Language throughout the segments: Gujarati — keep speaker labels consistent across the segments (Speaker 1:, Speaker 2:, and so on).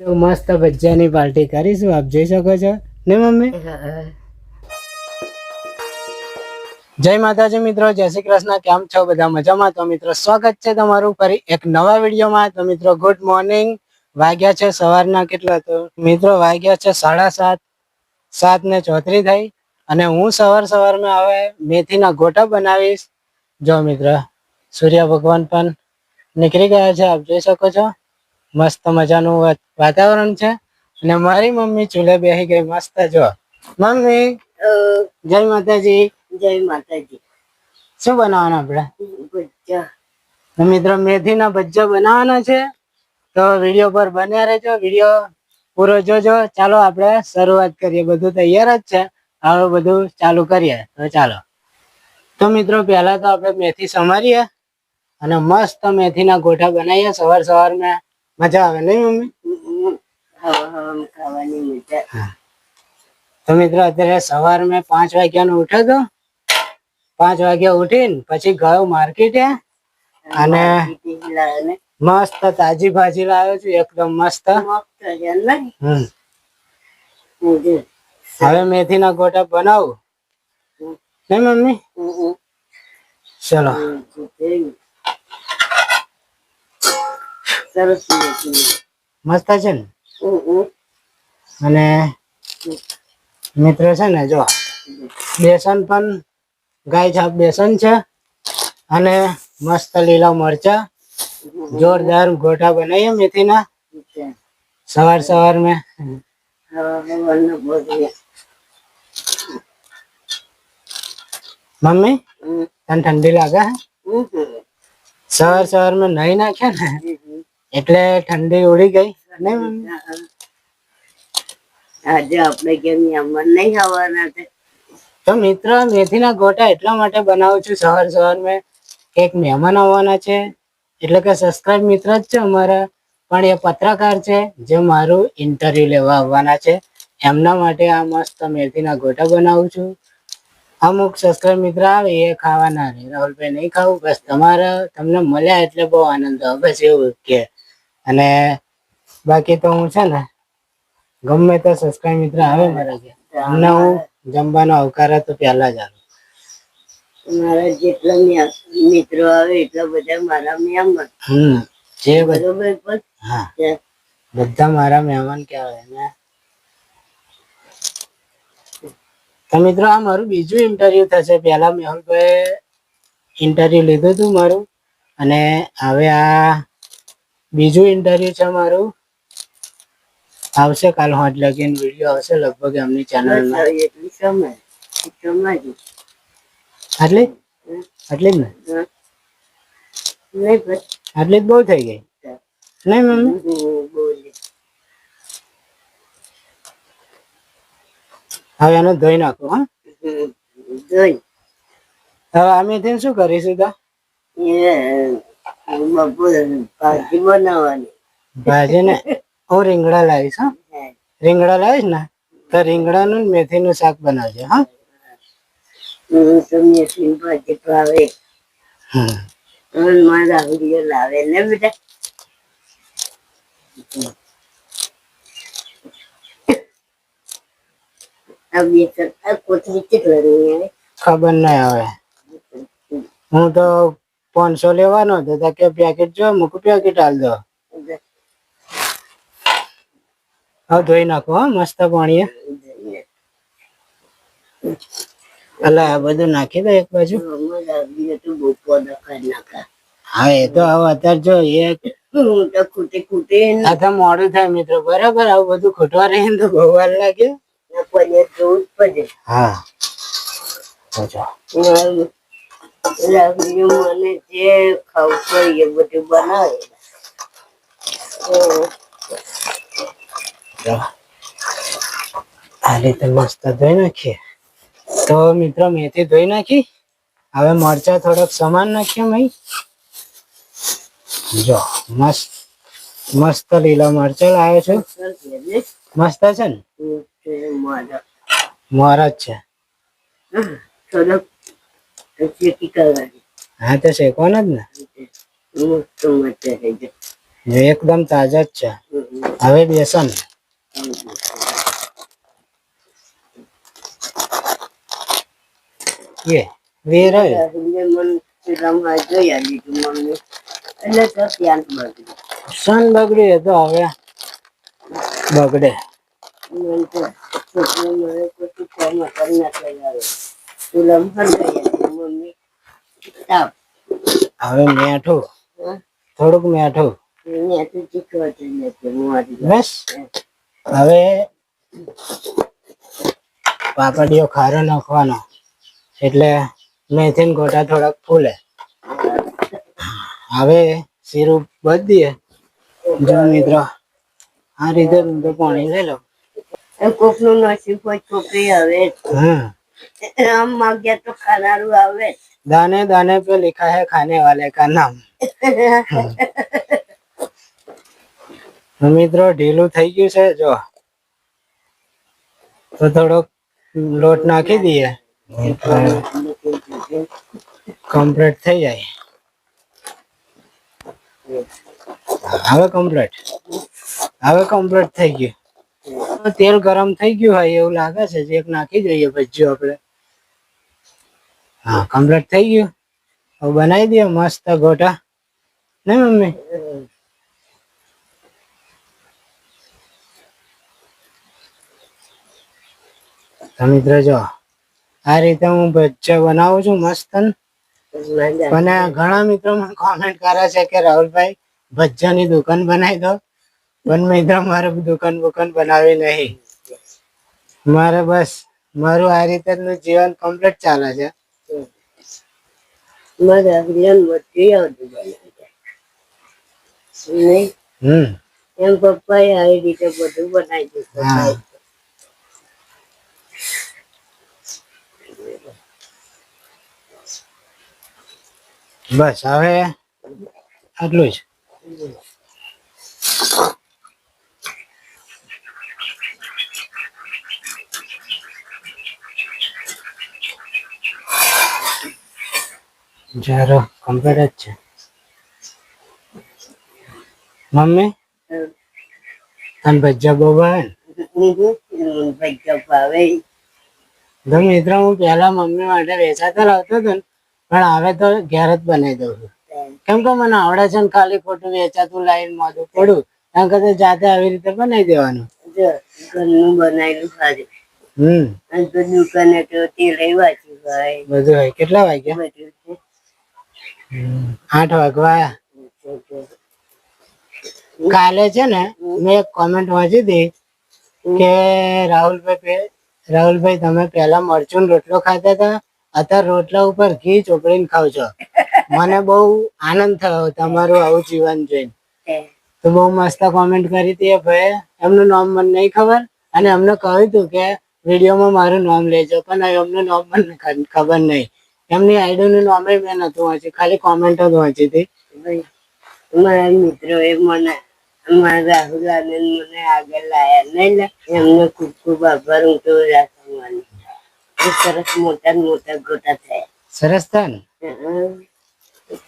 Speaker 1: તો મસ્ત ભજીયાની પાર્ટી કરીશું આપ જઈ શકો છો. ને મમ્મી? જય માતાજી મિત્રો જય શ્રી કૃષ્ણ. કેમ છો બધા? મજામાં? તો મિત્રો સ્વાગત છે તમારું ફરી એક નવા વિડીયોમાં. તો મિત્રો ગુડ મોર્નિંગ વાગ્યા છે સવારના કેટલા? તો મિત્રો વાગ્યા છે સાડા સાત. સાત ને ચોત્રી થઈ. અને હું સવાર સવારમાં હવે મેથીના ગોટા બનાવીશ. જો મિત્ર સૂર્ય ભગવાન પણ નીકળી ગયા છે આપ જોઈ શકો છો. મસ્ત મજાનું વાતાવરણ છે. અને મારી મમ્મી ચૂલે બેસી ગઈ મસ્ત જો. મમ્મી જય માતાજી.
Speaker 2: જય માતાજી.
Speaker 1: શું બનાવવાનું આપણે? મિત્રો મેથીના ભજ્જા બનાવવાના છે. તો વીડિયો પર બન્યા રહેજો. વીડિયો પૂરો જોજો. ચાલો આપણે શરૂઆત કરીએ. બધું તૈયાર જ છે. હવે બધું ચાલુ કરીએ. તો ચાલો. તો મિત્રો પહેલા તો આપણે મેથી સમારીએ. અને મસ્ત મેથીના ગોઠા બનાવીએ સવાર સવારમાં મજા આવે નહીં મમ્મી? તો મિત્રો અત્યારે સવાર મેં પાંચ વાગ્યાનો ઉઠ્યો તો. પાંચ વાગ્યા ઉઠીને પછી ગયો માર્કેટે. અને મસ્ત તાજી ભાજી લાવ્યો છું એકદમ મસ્ત.
Speaker 2: હવે મેથી ના
Speaker 1: હમ. હવે મેથીના ગોટા બનાવું. નહીં મમ્મી? ચલો.
Speaker 2: સરસ
Speaker 1: મસ્ત છે ને. અને મિત્રો છે ને જો બેસન પણ ગાય છાપ બેસન છે અને મસ્ત લીલા મરચા જોરદાર ગોટા બનાવીએ મેથીના. સવાર સવાર મેં. મમ્મી તને ઠંડી લાગે. સવાર સવાર મેં નહીં નાખ્યા ને. એટલે ઠંડી ઉડી ગઈ.
Speaker 2: આજે આપણે કેમ યમન નહીં આવવાના છે
Speaker 1: તો મિત્ર મેથીના ગોટા એટલા માટે બનાવું છું સવાર સવાર મેં એક મહેમાન આવવાના છે. એટલે કે સબસ્ક્રાઇબ મિત્ર જ છે અમારા. પણ એ પત્રકાર છે જે મારું ઇન્ટરવ્યુ લેવા આવવાના છે. એમના માટે આ મસ્ત મેથીના ગોટા બનાવું છું. અમુક સબસ્ક્રાઇબ મિત્ર આવે એ ખાવાના રહે રાહુલભાઈ નહીં ખાવું બસ તમારા તમને મળ્યા એટલે બહુ આનંદ આવે બસ એવું કે. અને બાકી તો હું છે ને ગમે તો સબસ્ક્રાઇબ મિત્ર આવે મારા જે અમને હું જમવાનો આવકાર તો પહેલા જ આવે
Speaker 2: મારા જેટલા મિત્રો આવે એટલા બધા મારા મહેમાન.
Speaker 1: હમ જે
Speaker 2: બરોબર
Speaker 1: હા. બધા મારા મહેમાન કહેવાય ને. તો મિત્રો આ મારું બીજું ઇન્ટરવ્યુ થશે. પહેલા મેહુલભાઈ ઇન્ટરવ્યુ લીધું હતું મારું. અને હવે આ બીજું ઇન્ટરવ્યુ છે મારું. આવશે કાલ હોટ લગીન વીડિયો આવશે લગભગ એમની ચેનલમાં આટલી આટલી જ. ને? આટલી જ બહુ થઈ ગઈ? નહીં મમ્મી? હવે એને ધોઈ નાખો હા. હવે અમે તેને શું કરીશું તો?
Speaker 2: ભાજી બનાવવાની.
Speaker 1: ભાજી ને? હું રીંગણા લાવીશ હા. રીંગણા લાવીશ ને તો રીંગણાનું મેથી મેથીનું શાક બનાવજો હા.
Speaker 2: હું તો મેથી ભાજી ભાવે મારા લાવે ને બેટા આવે?
Speaker 1: ખબર નહીં હવે હું તો પાંચસો લેવાનો તો કે પેકેટ જો મૂકું પેકેટ હાલ દો. હા ધોઈ નાખો હા મસ્ત પાણી અલા આ બધું નાખી દો એક બાજુ. હા એ તો હવે અત્યારે જો એક
Speaker 2: ખૂટે ખૂટે
Speaker 1: આ તો મોડું થાય મિત્રો બરાબર આવું બધું ખૂટવા રહે ને તો બહુ વાર લાગે. હા. તો
Speaker 2: મને જે ખાવું પડે એ બધું બનાવે.
Speaker 1: આ રીતે મસ્ત ધોઈ નાખીએ. તો મિત્રો મેથી ધોઈ નાખી. હવે મરચા થોડોક સમાન નાખીએ મય જો મસ્ત મસ્ત લીલા મરચા લાવ્યો છું. મસ્ત છે ને?
Speaker 2: મારા.
Speaker 1: મોર જ છે.
Speaker 2: થોડોક
Speaker 1: હા તો શેકવાનો જ ને? એકદમ તાજા જ છે. હવે બેસો
Speaker 2: ને મન ત્યાં બગડી.
Speaker 1: સન બગડી એ તો હવે. બગડે.
Speaker 2: મને તો છોકરો મળે કામ કરી ના થઈ આવે પેલા હરગાઈ આવી મમ્મી.
Speaker 1: હવે મેઠું થોડુંક મેઠું બસ. હવે પાપડીઓ ખારો નાખવાનો. એટલે મેથી ને ગોટા થોડાક ફૂલે. હવે સિરુપ બધીએ દઈએ. જો મિત્રો આ રીતે પાણી લઈ લો.
Speaker 2: કોકનું નસીબ હોય છોકરી આવે
Speaker 1: હમ
Speaker 2: આમ માગ્યા તો ખાનારું આવે
Speaker 1: दाने दाने पे लिखा है खाने वाले का नाम તો મિત્રો ઢીલું થઈ ગયું છે જો તો થોડોક લોટ નાખી દઈએ કમ્પ્લીટ થઈ જાય હવે કમ્પ્લીટ હવે કમ્પ્લીટ થઈ ગયું તો તેલ ગરમ થઈ ગયું હોય એવું લાગે છે જે એક નાખી દઈએ ભજીયો આપણે હા કમ્પ્લીટ થઈ ગયું? હવે બનાવી દઈએ મસ્ત ગોટા. ને મમ્મી? મિત્રો જો, આ રીતે હું ભજીયા બનાવું છું મસ્ત અને ઘણા મિત્રો મને કોમેન્ટ કરે છે કે રાહુલભાઈ ભજીયાની દુકાન બનાવી દો. પણ મિત્રો, મારે દુકાન બુકાન બનાવી નહીં. મારે બસ, મારું આ રીતે જીવન કમ્પ્લીટ ચાલે છે
Speaker 2: મારા હરિયન વચ્ચે આવતું બનાવે નહીં
Speaker 1: હમ
Speaker 2: એમ પપ્પાએ આવી રીતે બધું બનાવી દીધું
Speaker 1: બસ હવે આટલું જ. જરો કમ્પ્લીટ જ છે. મમ્મી? તને ભજીયા બહુ ભાવે તો મિત્રો હું પહેલા મમ્મી માટે વેચાતા લાવતો હતો ને પણ હવે તો ઘેર જ બનાવી દઉં છું. કેમ કે મને આવડે છે ને ખાલી ખોટું વેચાતું લાઈન મોઢું પડું એમ કરતા જાતે આવી રીતે બનાવી દેવાનું.
Speaker 2: ઘરનું બનાવેલું સારું
Speaker 1: હમ.
Speaker 2: દુકાને તો તેલ વાંચ્યું ભાઈ
Speaker 1: બધું કેટલા વાગ્યા? આઠ વાગવા. કાલે છે ને, મેં એક કોમેન્ટ વાંચી હતી કે રાહુલભાઈ રાહુલભાઈ તમે પેલા મરચું રોટલો ખાતા હતા, અત્યારે રોટલા ઉપર ઘી ચોપડીને ખાવ છો. મને બહુ આનંદ થયો તમારું આવું જીવન જોઈને. તો બહુ મસ્ત કોમેન્ટ કરી હતી ભાઈ એમનું નામ મને નહીં ખબર અને એમને કહ્યું હતું કે વિડીયોમાં મારું નામ લેજો, પણ એમનું નામ મને ખબર નહીં. એમની આઈડીનું નામે મેં નતું વાંચ્યું. ખાલી કોમેન્ટ જ વાંચી હતી.
Speaker 2: મારા મિત્રો એ મને મારા રાહુલ આનંદ મને આગળ લાયા. નહીં એમને એમનો ખૂબ ખૂબ આભાર. હું તો રાખવાનું. સરસ મોટા મોટા ગોટા થયા.
Speaker 1: સરસ થાય ને?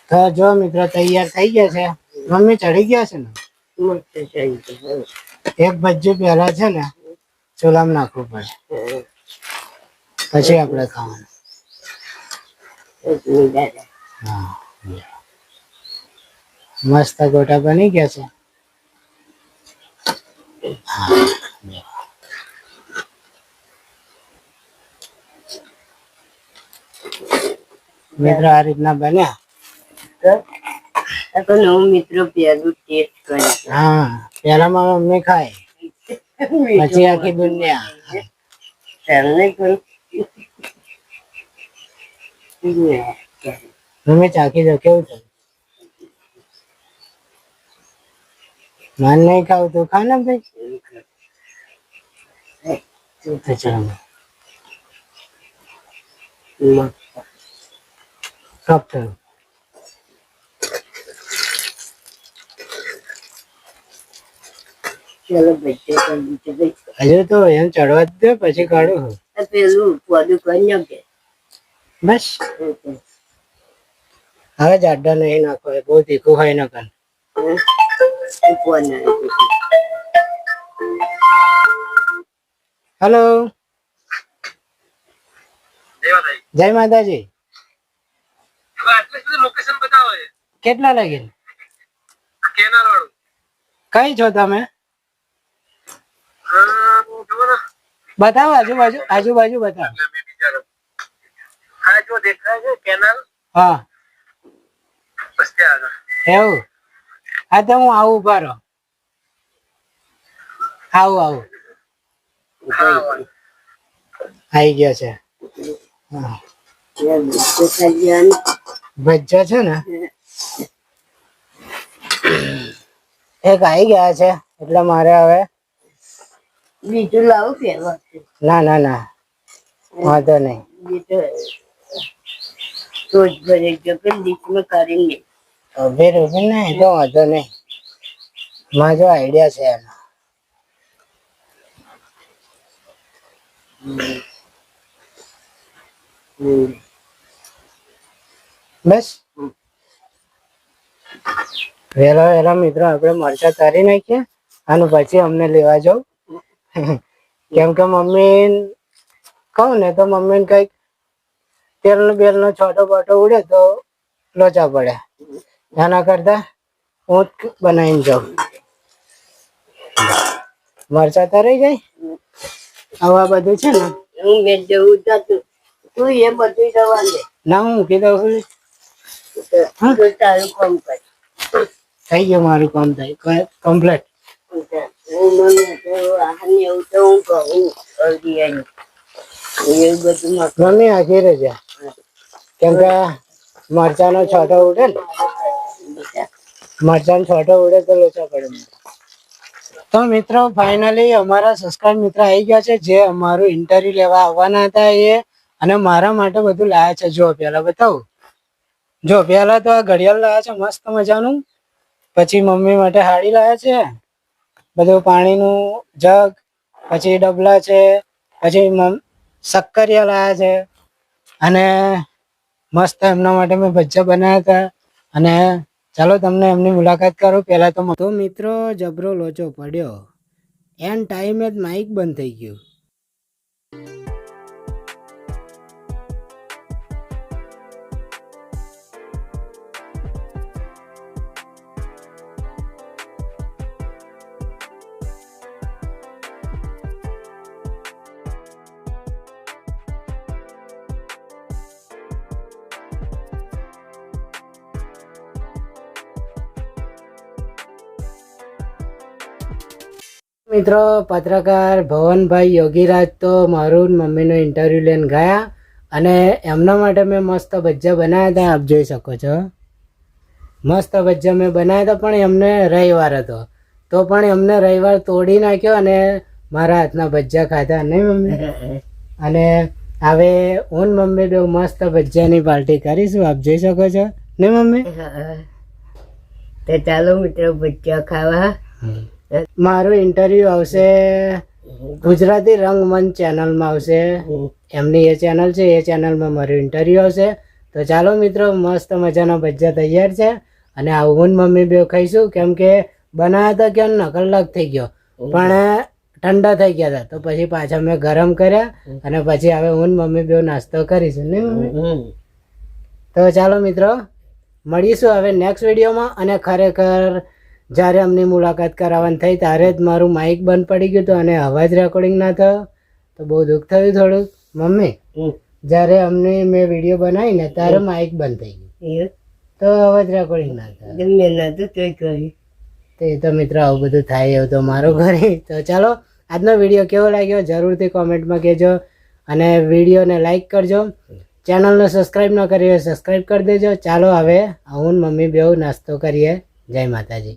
Speaker 1: તો જો મિત્રો તૈયાર થઈ ગયા છે. મમ્મી ચડી ગયા છે ને? એક ભજીયું પહેલા છે ને ચૂલામાં નાખવું પડે. પછી આપણે ખાવાનું. હા મસ્ત ગોટા બની ગયા છે. મિત્રો આ રીતના બન્યા?
Speaker 2: મિત્રો પેલું ટેસ્ટ કરે
Speaker 1: હા પેલામાં મમ્મી ખાય પછી આખી દુનિયા.
Speaker 2: ચાલને કરું
Speaker 1: મમ્મી ચાખી દો કેવું છે? માન નહીં ખાવ તો ખા ને ભાઈ. ચાલો કપ હજુ તો એમ ચડવા દે પછી કાઢું
Speaker 2: પેલું પોદું કરી નાખે
Speaker 1: બસ. હવે જાડા નહીં નાખો બહુ તીખું હોય ન કર હેલો જય માતાજી. કેટલા લાગે કઈ છો તમે? બતાવો આજુબાજુ આજુબાજુ બતાવો.
Speaker 3: હા જો દેખાય છે કેનાલ?
Speaker 1: હા. એવું? તો હું આવું ઊભા રહો. આવું આવું. આવી ગયો છે. ભજ્જા છે ને? એક આવી ગયા છે એટલે મારે હવે
Speaker 2: બીજું લાવું ફેરવા
Speaker 1: ના ના ના. વાંધો નહીં.
Speaker 2: બીજું રોજ ભરે જો કે લિસ્ટમાં કરીને
Speaker 1: ઊભી ઊભી ને એ તો વાંધો નહીં. મારો જો આઈડિયા છે એનો. બસ. વેલા વેલા મિત્રો આપણે મરચા તારી નાખીએ અને પછી અમને લેવા જાવ કેમ કે મમ્મી કહું ને તો મમ્મી કંઈક તેલ નો બેલ નો છોટો બોટો ઉડે તો લોચા પડે. એના કરતા હું બનાવી બનાવીને જાઉં મરચા તરાઈ જાય. આવા બધું છે ને.
Speaker 2: હું મેં જવું તો તું તું એ બધું દવા લે
Speaker 1: ના હું.
Speaker 2: તારું કામ કર.
Speaker 1: થઈ ગયું મારું કામ થાય. કમ્પ્લીટ
Speaker 2: હું મને તો એવું તો હું કહું એવું બધું
Speaker 1: મમ્મી આખી રજા કેમ કે મરચાનો છોટો ઉડે ને? મરચાનો છોટો ઉડે તો લોચા પડે. તો મિત્રો ફાઇનલી અમારા સબસ્ક્રાઇબ મિત્ર આવી ગયા છે, જે અમારું ઇન્ટરવ્યુ લેવા આવવાના હતા એ, અને મારા માટે બધું લાયા છે. જો પેલા બતાવું. જો પેલા તો આ ઘડિયાળ લાયા છે, મસ્ત મજાનું. પછી મમ્મી માટે હાડી લાયા છે, બધું પાણીનું જગ, પછી ડબલા છે, પછી શક્કરિયા લાયા છે, અને મસ્ત એમના માટે મેં ભજીયા બનાવ્યા હતા. અને ચાલો તમને એમની મુલાકાત કરું. પહેલાં તો તો મિત્રો જબરો લોચો પડ્યો. એન ટાઈમે જ માઇક બંધ થઈ ગયું. મિત્રો પત્રકાર ભવનભાઈ યોગીરાજ તો મારું મમ્મીનું ઇન્ટરવ્યુ લઈને ગયા અને એમના માટે મેં મસ્ત ભજીયા બનાવ્યા હતા આપ જોઈ શકો છો. મસ્ત ભજીયા મેં બનાવ્યા હતા પણ એમને રવિવાર હતો. તો પણ એમને રવિવાર તોડી નાખ્યો અને મારા હાથના ભજીયા ખાધા નહીં મમ્મી? અને હવે હું મમ્મી બહુ મસ્ત ભજીયાની પાર્ટી કરીશું આપ જોઈ શકો છો. ને મમ્મી?
Speaker 2: તો ચાલો મિત્રો ભજીયા ખાવા.
Speaker 1: મારું ઇન્ટરવ્યુ આવશે ગુજરાતી રંગમંચ ચેનલમાં આવશે. એમની એ ચેનલ છે એ ચેનલમાં મારું ઇન્ટરવ્યુ આવશે. તો ચાલો મિત્રો મસ્ત મજાના ભજીયા તૈયાર છે. અને આવું હું મમ્મી બે ખાઈશું. કેમ કે બનાવ્યા હતા કે ના કલાક થઈ ગયો. પણ ઠંડા થઈ ગયા હતા. તો પછી પાછા મેં ગરમ કર્યા અને પછી હવે હું મમ્મી બે નાસ્તો કરીશું ને? મમ્મી તો ચાલો મિત્રો મળીશું હવે નેક્સ્ટ વિડીયોમાં અને ખરેખર જ્યારે અમની મુલાકાત કરાવવાની થઈ ત્યારે જ મારું માઇક બંધ પડી ગયું હતું અને અવાજ રેકોર્ડિંગ ના થયો. તો બહુ દુઃખ થયું થોડુંક. મમ્મી જ્યારે અમને મેં વીડિયો બનાવીને ત્યારે માઇક બંધ થઈ ગયું. તો અવાજ રેકોર્ડિંગ ના થયો. તો તો મિત્ર આવું બધું થાય એવું તો મારું ઘરે. તો ચાલો આજનો વીડિયો કેવો લાગ્યો જરૂરથી કોમેન્ટમાં કહેજો અને વિડીયોને લાઈક કરજો. ચેનલને સબસ્ક્રાઈબ ન કરી હોય સબસ્ક્રાઈબ કરી દેજો. ચાલો હવે હું મમ્મી બેઉ નાસ્તો કરીએ. જય માતાજી.